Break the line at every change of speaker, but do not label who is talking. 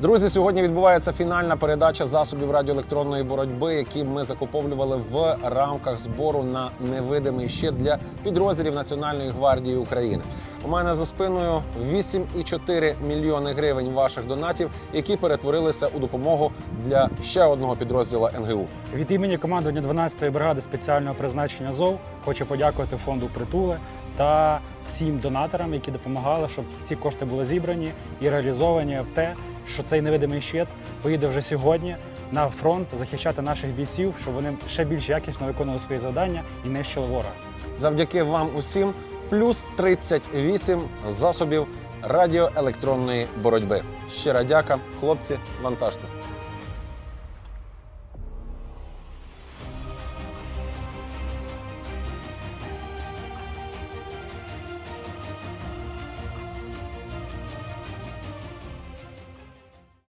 Друзі, сьогодні відбувається фінальна передача засобів радіоелектронної боротьби, які ми закуповлювали в рамках збору на невидимий щит для підрозділів Національної гвардії України. У мене за спиною 8,4 мільйони гривень ваших донатів, які перетворилися у допомогу для ще одного підрозділу НГУ.
Від імені командування 12-ї бригади спеціального призначення ЗОВ хочу подякувати фонду Притуле та всім донаторам, які допомагали, щоб ці кошти були зібрані і реалізовані в те, що цей невидимий щит поїде вже сьогодні на фронт захищати наших бійців, щоб вони ще більш якісно виконували свої завдання і нищили ворога.
Завдяки вам усім плюс 38 засобів радіоелектронної боротьби. Щира дяка, хлопці, вантажте.